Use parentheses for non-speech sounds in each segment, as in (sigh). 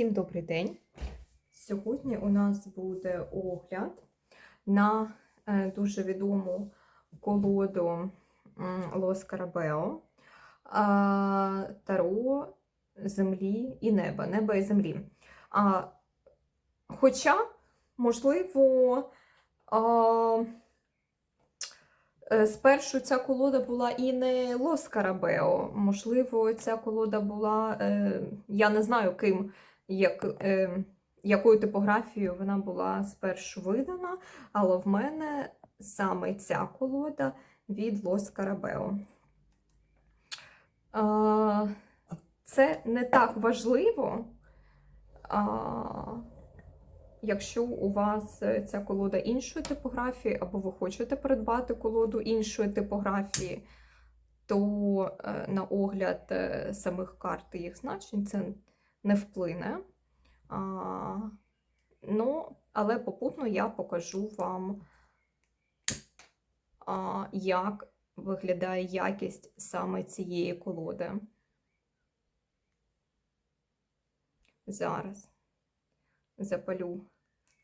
Всім добрий день. Сьогодні у нас буде огляд на е, дуже відому колоду Лос Карабео Таро землі і неба, неба і землі. Хоча, можливо, е, спершу ця колода була і не Лос Карабео. Можливо, ця колода була, е, я не знаю ким, як, е, якою типографією вона була спершу видана, але в мене саме ця колода від Лос Карабео. А, Це не так важливо. А, Якщо у вас е, ця колода іншої типографії, або ви хочете придбати колоду іншої типографії, то е, на огляд е, самих карт і їх значень це не вплине. А, Ну, але попутно я покажу вам, а, як виглядає якість саме цієї колоди. Зараз запалю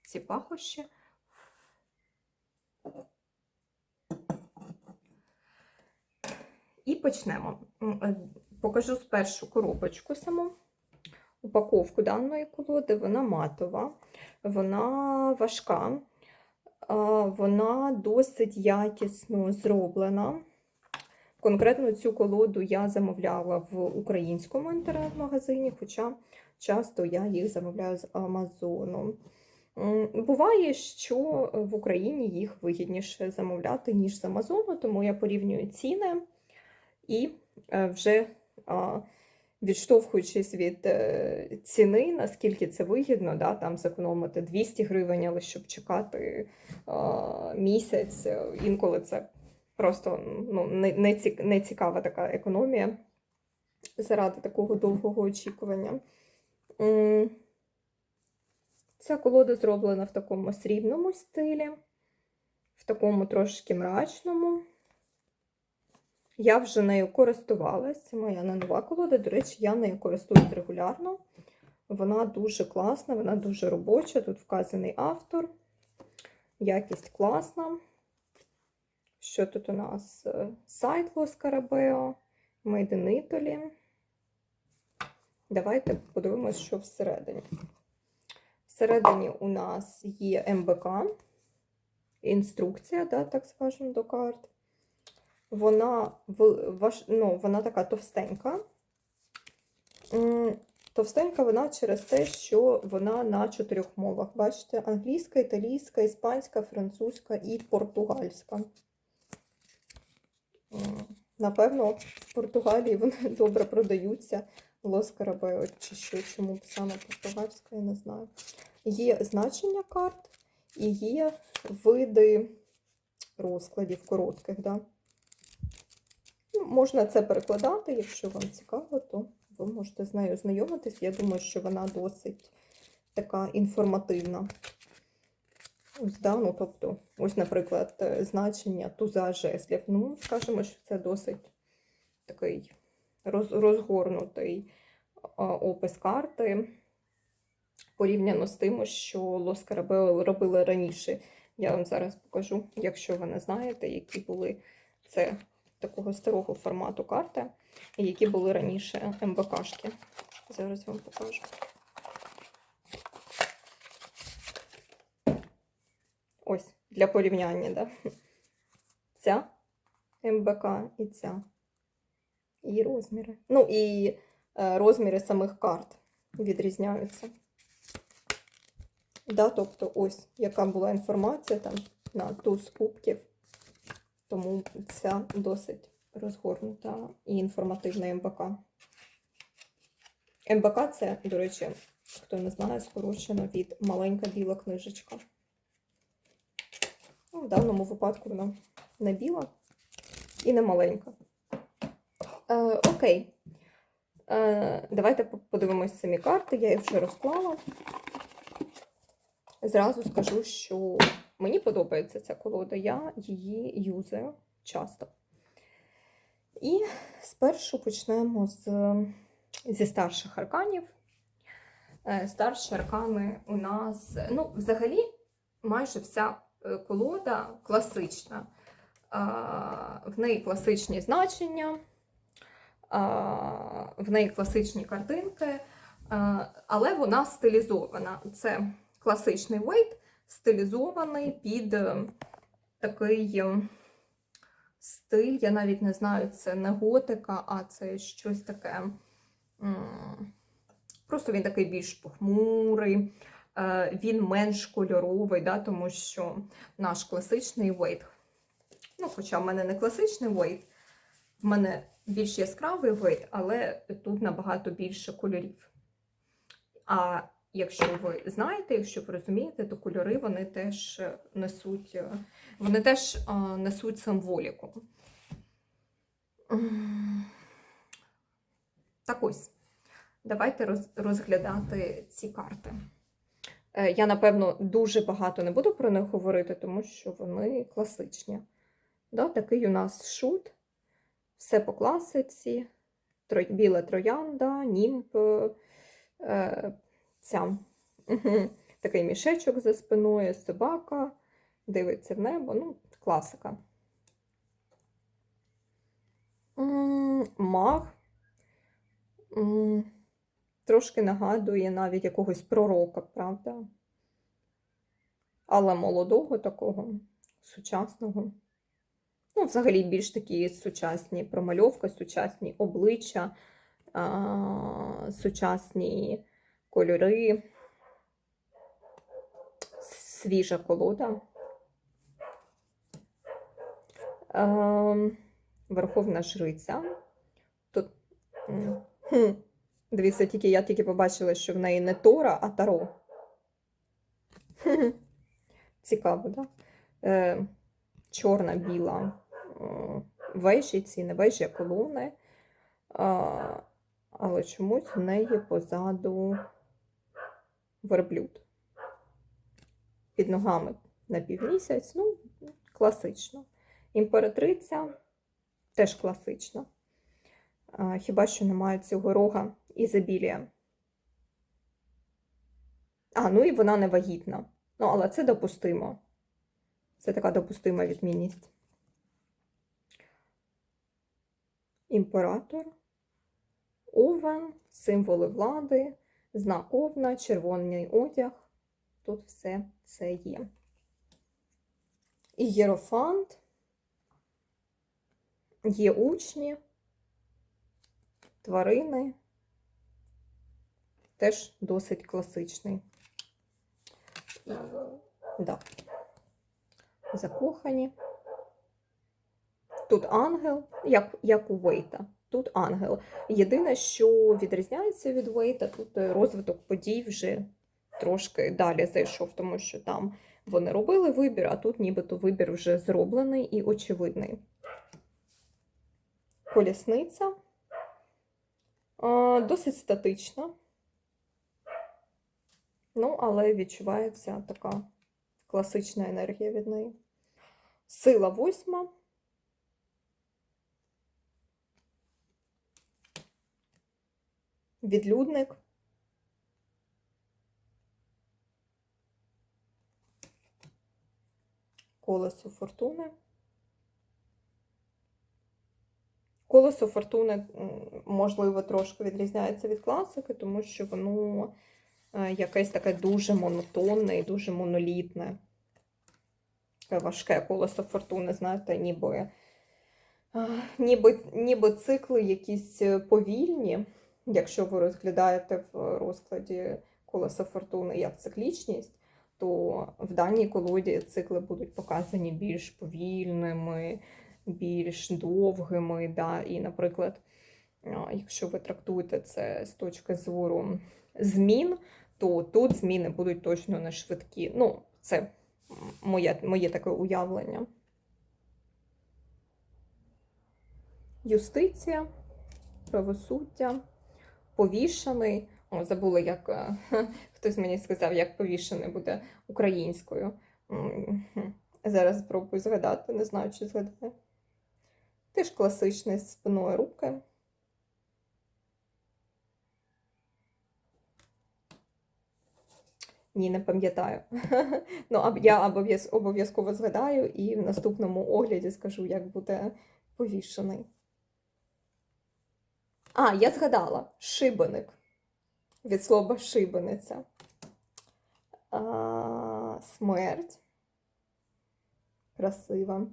ці пахощі. І почнемо. Е, Покажу спершу коробочку саму. Упаковку даної колоди, вона матова, вона важка, вона досить якісно зроблена. Конкретно цю колоду я замовляла в українському інтернет-магазині, хоча часто я їх замовляю з Амазону. Буває, що в Україні їх вигідніше замовляти, ніж з Амазону, тому я порівнюю ціни і е, вже відштовхуючись від е, ціни, наскільки це вигідно, да, там зекономити 200 гривень, але щоб чекати а, місяць, е, інколи це просто ну, не, не, цікава така економія заради такого довгого очікування. Ця колода зроблена в такому срібному стилі, в такому трошки мрачному. Я вже нею користувалась. Моя не нова колода. До речі, я нею користуюсь регулярно. Вона дуже класна, вона дуже робоча. Тут вказаний автор. Якість класна. Що тут у нас? Е, Сайт Лос Карабео, Made. Давайте подивимось, що всередині. Всередині у нас є МБК, інструкція, да, так скажемо, до карт. Вона, в- важ, ну, вона така товстенька. Товстенька вона через те, що вона на чотирьох мовах. Бачите, англійська, італійська, іспанська, французька і португальська. Напевно, в Португалії вони (laughs) добре продаються. Лос Карабео чи що, чому саме португальська, я не знаю. Є значення карт і є види розкладів коротких. Да? Можна це перекладати, якщо вам цікаво, то ви можете з нею знайомитись. Я думаю, що вона досить така інформативна. Ось, да, ну, тобто, ось, наприклад, е, значення туза жеслів. Ну, скажімо, що це досить такий роз, розгорнутий опис карти порівняно з тим, що Лос Карабео робили раніше. Я вам зараз покажу, якщо ви не знаєте, які були це такого старого формату карти, які були раніше МБКшки. Зараз вам покажу. Ось, для порівняння, да? Ця МБК і ця. І розміри. Ну, і е, розміри самих карт відрізняються. Да, тобто, ось яка була інформація там на туз кубків. Тому ця досить розгорнута і інформативна МБК. МБК це, до речі, хто не знає, скорочено від маленька біла книжечка. Ну, в даному випадку вона не біла і не маленька. Е, окей. Е, давайте по- подивимось самі карти. Я їх вже розклала. Зразу скажу, що мені подобається ця колода, я її юзаю часто. І спершу почнемо з, зі старших арканів. Е, Старші аркани у нас, ну, взагалі, майже вся е, колода класична. В неї класичні значення, в неї класичні картинки, але вона стилізована. Це класичний вейт, стилізований під е, такий е, стиль. Я навіть не знаю, це не готика, а це щось таке. Просто він такий більш похмурий, е, він менш кольоровий, да, тому що наш класичний вейт, ну, хоча в мене не класичний вейт, в мене більш яскравий вейт, але тут набагато більше кольорів. А якщо ви знаєте, якщо ви розумієте, то кольори вони теж е, несуть, е, вони теж е, несуть символіку. Так ось. Давайте розглядати ці карти. Я, напевно, дуже багато не буду про них говорити, тому що вони класичні. Да, такий у нас шут, все по класиці, біла троянда, німб, ця, такий мішечок за спиною, собака, дивиться в небо, ну, класика. Маг. Трошки нагадує навіть якогось пророка, правда? Але молодого такого, сучасного. Ну, взагалі, більш такі сучасні промальовка, сучасні обличчя, сучасні кольори, свіжа колода. Верховна жриця. Тут. хм, Дивіться, тільки я тільки побачила, що в неї не Тора, а Таро. Цікаво, так? Да? Е, чорна, біла е, вежі, ці не вежі, а колони. А, але чомусь в неї позаду верблюд. Під ногами на півмісяць, ну, класично. Імператриця теж класична. Хіба що немає цього рога ізобілія. А, ну і вона не вагітна. Ну, але це допустимо. Це така допустима відмінність. Імператор, овен, символи влади, знак овна, червоний одяг. Тут все це є. І Єрофант. Є учні, тварини. Теж досить класичний. Да. Закохані. Тут ангел, як, як у Вейта. Тут ангел. Єдине, що відрізняється від Вейта, тут е, розвиток подій вже трошки далі зайшов, тому що там вони робили вибір, а тут нібито вибір вже зроблений і очевидний. Колісниця. Досить статична. Ну, але відчувається така класична енергія від неї. Сила восьма. Відлюдник. Колесо фортуни. Колесо фортуни, можливо, трошки відрізняється від класики, тому що воно е, якесь таке дуже монотонне і дуже монолітне. Таке важке колесо фортуни, знаєте, ніби, ніби, ніби цикли якісь е, повільні, якщо ви розглядаєте в розкладі колеса фортуни як циклічність, то в даній колоді цикли будуть показані більш повільними, більш довгими. Да? І, наприклад, якщо ви трактуєте це з точки зору змін, то тут зміни будуть точно не швидкі. Ну, це моє, моє таке уявлення. Юстиція, правосуддя, повішений. О, забула, як е, (laughs) хтось мені сказав, як повішений буде українською. Зараз спробую згадати, не знаю, чи згадаю. Теж класичний з спиною руки. Ні, не пам'ятаю. (laughs) ну, я обов'язково згадаю і в наступному огляді скажу, як буде повішений. А, я згадала шибеник. Від слова шибениця. А, смерть. Красива.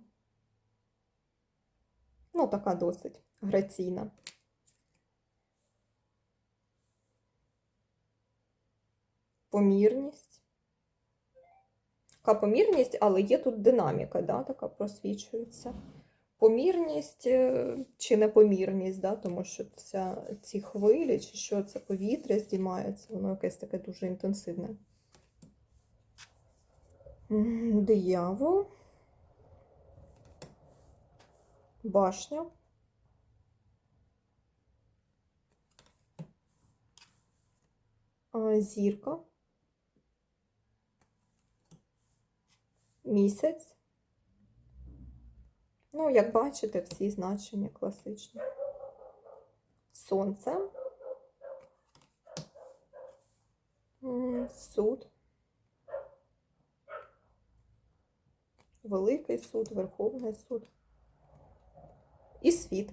Ну, така досить граційна. Помірність. Така помірність, але є тут динаміка, да, така просвічується. Помірність е, чи непомірність, да, тому що ця, ці хвилі, чи що це повітря здіймається, воно якесь таке дуже інтенсивне. Диявол. Башня. Зірка. Місяць. Ну, як бачите, всі значення класичні. Сонце. Суд. Великий суд, Верховний суд. І світ.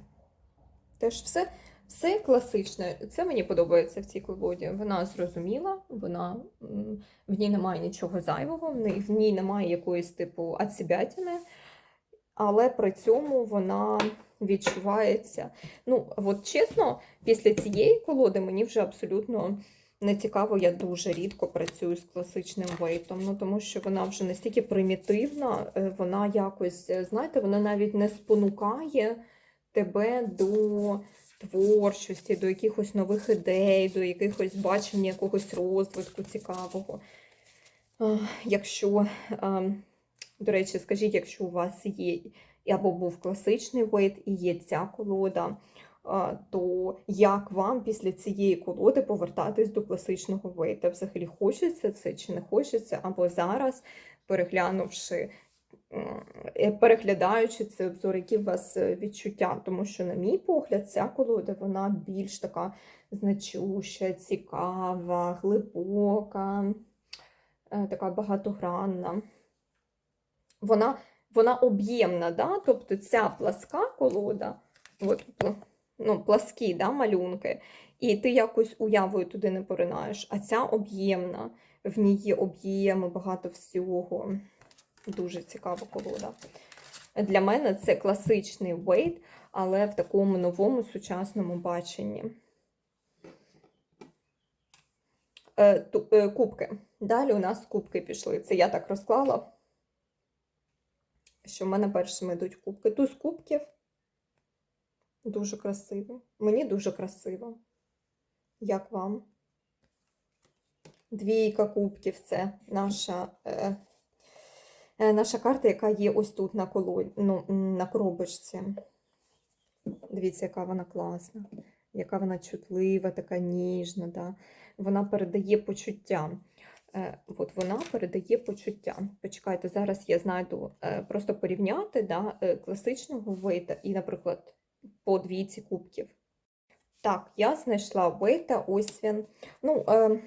Теж все, все класичне. Це мені подобається в цій колоді. Вона зрозуміла, вона, в ній немає нічого зайвого, в ній, немає якоїсь типу ацібятіни, але при цьому вона відчувається. Ну, от чесно, після цієї колоди мені вже абсолютно не цікаво, я дуже рідко працюю з класичним вейтом, ну тому що вона вже настільки примітивна, е, вона якось, е, знаєте, вона навіть не спонукає тебе до творчості, до якихось нових ідей, до якихось бачення якогось розвитку цікавого. Якщо, а, до речі, скажіть, якщо у вас є або був класичний вейт і є ця колода, то як вам після цієї колоди повертатись до класичного вейта? Взагалі хочеться це чи не хочеться? Або зараз, переглянувши, е, переглядаючи цей обзор, які у вас е, відчуття? Тому що, на мій погляд, ця колода вона більш така значуща, цікава, глибока, е, така багатогранна. Вона, вона об'ємна, да? тобто ця пласка колода, от, ну, пласкі да, малюнки, і ти якось уявою туди не поринаєш, а ця об'ємна, в ній є об'єми, багато всього. Дуже цікава колода. Для мене це класичний вейт, але в такому новому сучасному баченні. Е, е, Кубки. Далі у нас кубки пішли. Це я так розклала, що в мене першими йдуть кубки. Туз кубків. Дуже красиво. Мені дуже красиво. Як вам? Двійка кубків це наша, е, е, наша карта, яка є ось тут на, коло, ну, на коробочці. Дивіться, яка вона класна, яка вона чутлива, така ніжна. Да? Вона передає почуття. Е, От вона передає почуття. Почекайте, зараз я знайду е, просто порівняти да, е, класичного вейта і, наприклад, по двійці кубків. Так, я знайшла вейта, ось він. Ну, е,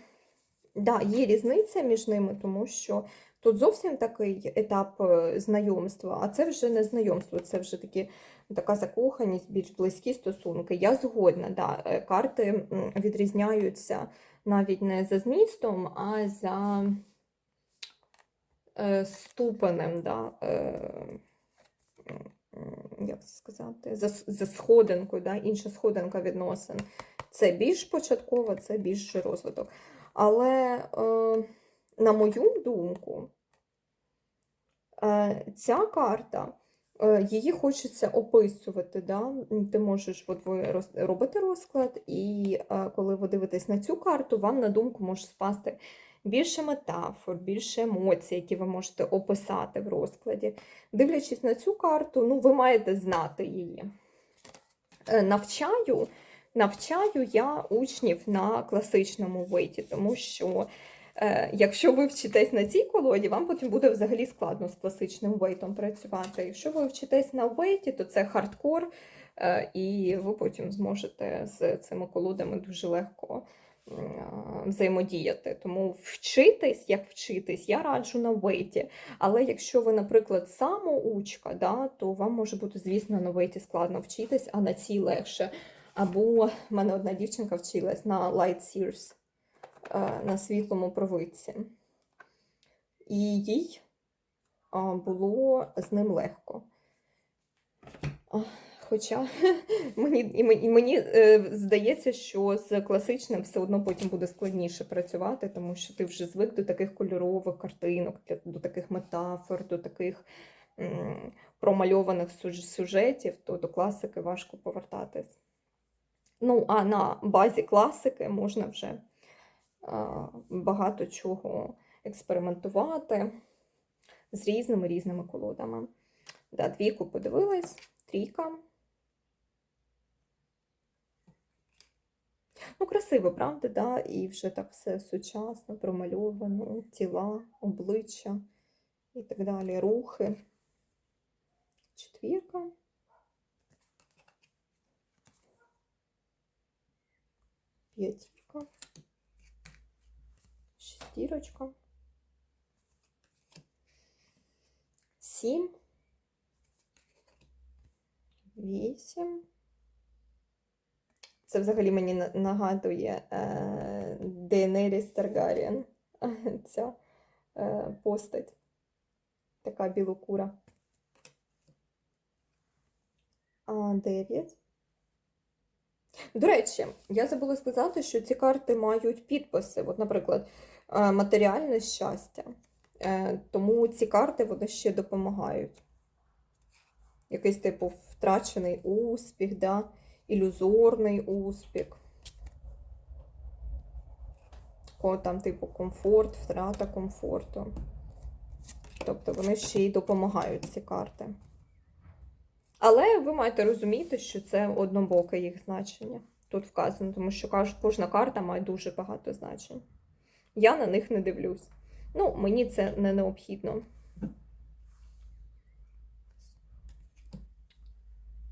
да, є різниця між ними, тому що тут зовсім такий етап знайомства, а це вже не знайомство, це вже такі, така закоханість, більш близькі стосунки. Я згодна, да, карти відрізняються навіть не за змістом, а за е, ступенем, да, е, як це сказати, за, за сходинкою, да, інша сходинка відносин. Це більш початково, це більш розвиток. Але, е, на мою думку, е, ця карта, її хочеться описувати. Да? Ти можеш, от ви робите розклад, і е, коли ви дивитесь на цю карту, вам на думку може спасти більше метафор, більше емоцій, які ви можете описати в розкладі. Дивлячись на цю карту, ну, ви маєте знати її. Е, Навчаю, навчаю я учнів на класичному вейті, тому що е, якщо ви вчитесь на цій колоді, вам потім буде взагалі складно з класичним вейтом працювати. Якщо ви вчитесь на вейті, то це хардкор, е, і ви потім зможете з цими колодами дуже легко взаємодіяти. Тому вчитись, як вчитись, я раджу на вейті. Але якщо ви, наприклад, самоучка, да, то вам може бути, звісно, на вейті складно вчитись, а на цій легше. Або в мене одна дівчинка вчилась на Light Sears, е, на світлому провидці. І їй було з ним легко. Хоча (laughs) мені, мені, е, здається, що з класичним все одно потім буде складніше працювати, тому що ти вже звик до таких кольорових картинок, до таких метафор, до таких промальованих сюжетів, то до класики важко повертатись. Ну, а на базі класики можна вже багато чого експериментувати з різними різними колодами. Да, двійку подивилась, трійка. Ну, красиво, правда, да? І вже так все сучасно, промальовано, тіла, обличчя і так далі, рухи. Четвірка. П'ятірка. Шестірочка. Сім. Вісім. Це взагалі мені нагадує е, Дейенеріс Таргарієн. (laughs) Ця е, постать. Така білокура. А, дев'ять. До речі, я забула сказати, що ці карти мають підписи. От, наприклад, матеріальне щастя. Е, Тому ці карти вони ще допомагають. Якийсь типу втрачений успіх, да? ілюзорний успіх. Ко- Там, типу, комфорт, втрата комфорту. Тобто вони ще й допомагають ці карти. Але ви маєте розуміти, що це однобоке їх значення. Тут вказано, тому що кожна карта має дуже багато значень. Я на них не дивлюсь. Ну, мені це не необхідно.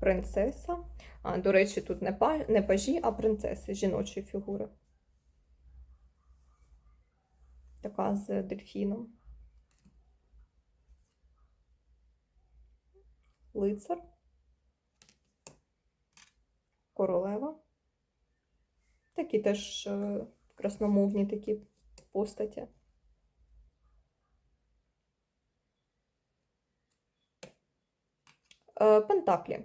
Принцеса. А, до речі, тут не, па, не пажі, а принцеси жіночої фігури. Така з дельфіном. Лицар. Королева. Такі теж е, красномовні такі постаті. Е, Пентаклі.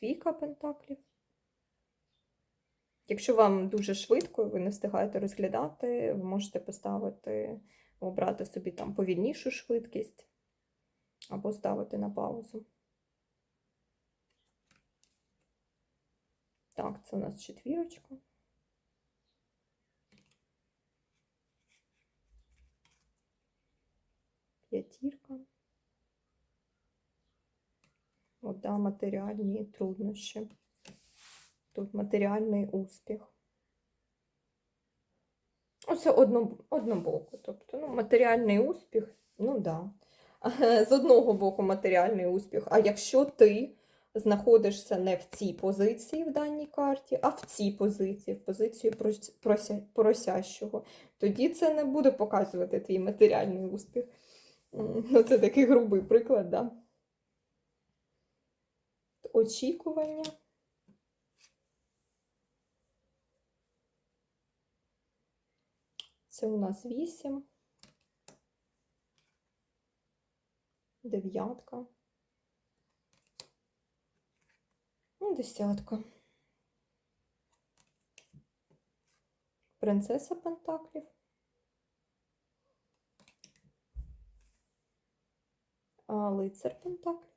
Двійка пентаклів. Якщо вам дуже швидко, ви не встигаєте розглядати, ви можете поставити, обрати собі там повільнішу швидкість або ставити на паузу. Так, це у нас четвірочка. П'ятірка. От, да, матеріальні труднощі. Тут матеріальний успіх. Оце одно, однобоко. Тобто, ну, матеріальний успіх, ну да. (laughs) З одного боку матеріальний успіх. А якщо ти знаходишся не в цій позиції в даній карті, а в цій позиції, в позиції прос- прося, просящого, тоді це не буде показувати твій матеріальний успіх. Ну, це такий грубий приклад, да? Очікування. Це у нас 8. Дев'ятка. Ну, десятка. Принцеса Пентаклів. Лицар Пентаклів.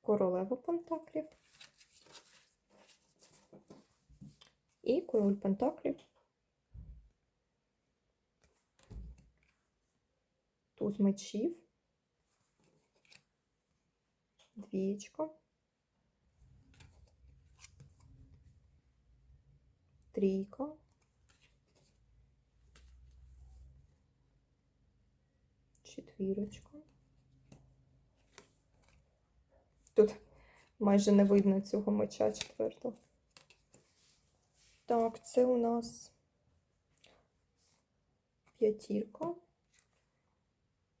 Королева Пентаклів. І король Пентаклів. Туз мечів. Двічка. Трійка. Четвірочка. Тут майже не видно цього меча четвертого. Так, це у нас п'ятірка,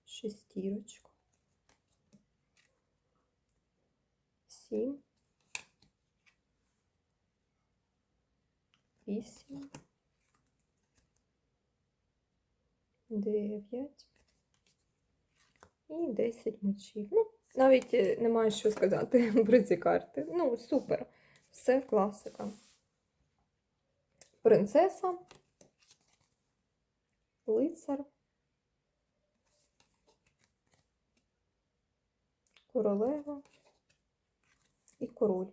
шестірочка, сім, вісім, дев'ять і десять мечів. Ну, навіть е, немає що сказати (laughs) про ці карти. Ну, супер. Все класика. Принцеса, лицар, королева і король.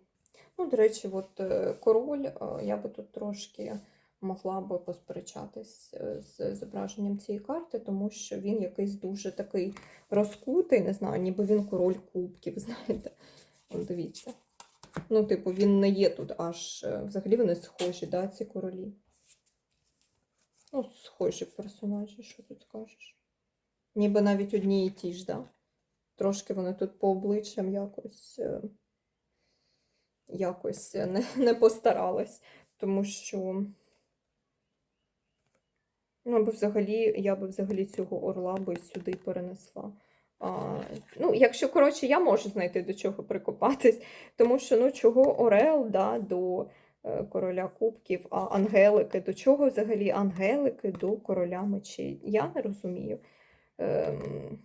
Ну, до речі, от е, король, е, я би тут трошки могла би посперечатись е, з зображенням цієї карти, тому що він якийсь дуже такий розкутий, не знаю, ніби він король кубків, (laughs) знаєте. Дивіться. Ну, типу, він не є тут аж. е, Взагалі вони схожі, да, ці королі. Ну, схожі персонажі, що тут скажеш. Ніби навіть одні і ті ж, да? Трошки вони тут по обличчям якось, е, якось не, не постарались, тому що. Ну, або взагалі, я би взагалі цього орла би сюди перенесла. А, ну, якщо, коротше, я можу знайти до чого прикопатись, тому що ну, чого Орел да, до е, короля кубків, а ангелики, до чого взагалі ангелики до короля мечей? Я не розумію. Ем...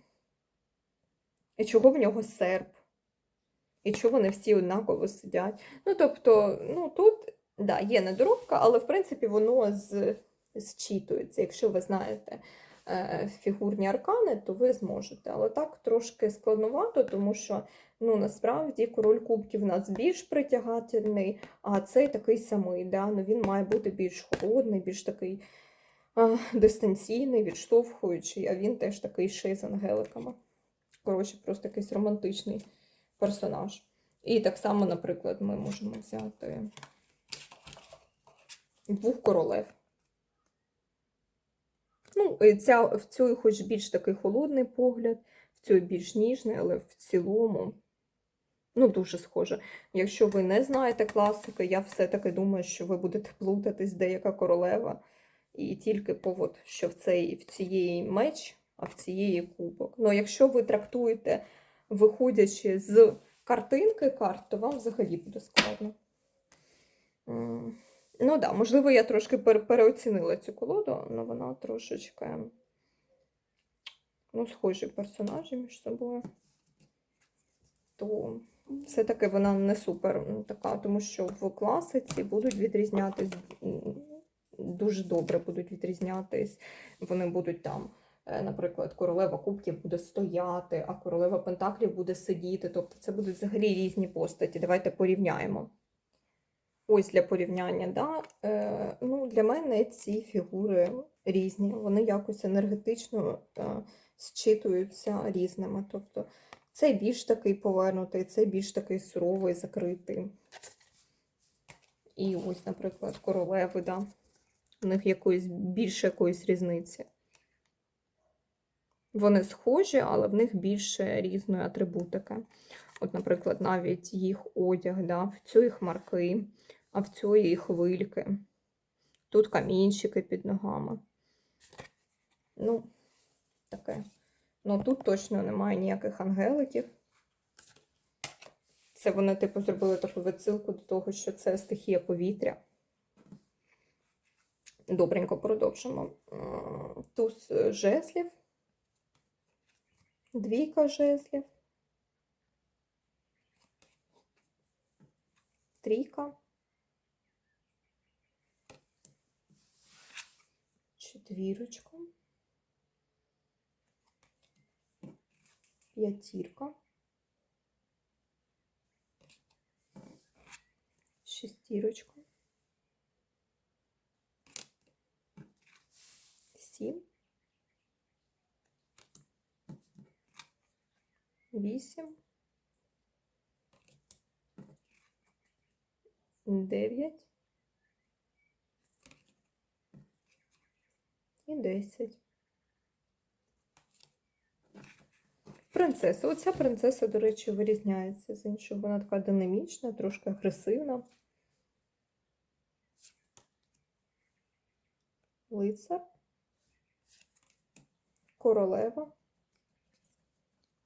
І чого в нього серп? І чого вони всі однаково сидять? Ну, тобто, ну тут да, є недоробка, але в принципі воно з, зчитується. Якщо ви знаєте е, фігурні аркани, то ви зможете. Але так трошки складновато, тому що ну, насправді король кубків у нас більш притягательний, а цей такий самий. Да? Ну, він має бути більш холодний, більш такий е, дистанційний, відштовхуючий, а він теж такий ще з ангеликами. Коротше, просто якийсь романтичний персонаж. І так само, наприклад, ми можемо взяти двох королев. Ну, ця, в цій хоч більш такий холодний погляд, в цій більш ніжний, але в цілому, ну, дуже схоже. Якщо ви не знаєте класики, я все-таки думаю, що ви будете плутатись, деяка королева. І тільки повод, що в цей, в цієї меч, а в цієї кубок. Ну, якщо ви трактуєте, виходячи з картинки карт, то вам взагалі буде складно. Ну да, можливо, я трошки переоцінила цю колоду, але вона трошечки ну, схожі персонажі між собою. То все-таки вона не супер така, тому що в класиці будуть відрізнятись дуже добре будуть відрізнятись. Вони будуть там, е, наприклад, королева кубків буде стояти, а королева пентаклів буде сидіти. Тобто це будуть взагалі різні постаті. Давайте порівняємо. Ось для порівняння, да? е, ну, для мене ці фігури різні, вони якось енергетично е, зчитуються різними. Тобто цей більш такий повернутий, цей більш такий суровий, закритий. І ось, наприклад, королеви, да? у них якоїсь більше якоїсь різниці. Вони схожі, але в них більше різної атрибутики. От, наприклад, навіть їх одяг, да? в цій хмарки, а в цієї хвильки. Тут камінчики під ногами. Ну, таке. Ну, тут точно немає ніяких ангеликів. Це вони, типу, зробили таку відсилку до того, що це стихія повітря. Добренько продовжимо. Туз е, жезлів, двійка жезлів, трійка, четвірочка, п'ятірка, шестірочка, сім, вісім, дев'ять і десять. В принцеса. Оця принцеса, до речі, вирізняється з іншого. Вона така динамічна, трошки агресивна. Лицар. Королева.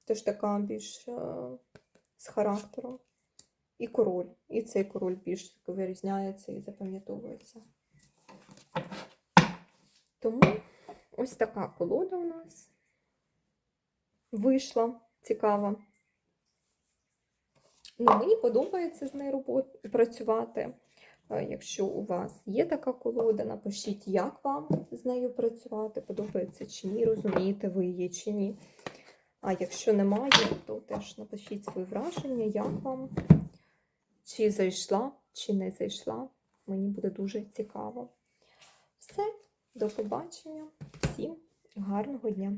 Теж така більш е, з характером. І король. І цей король більш вирізняється і запам'ятовується. Тому ось така колода у нас вийшла цікава. Ну, мені подобається з нею працювати. Е, Якщо у вас є така колода, напишіть, як вам з нею працювати, подобається чи ні, розумієте ви її чи ні. А якщо немає, то теж напишіть свої враження, як вам, чи зайшла, чи не зайшла. Мені буде дуже цікаво. Все, до побачення. Всім гарного дня!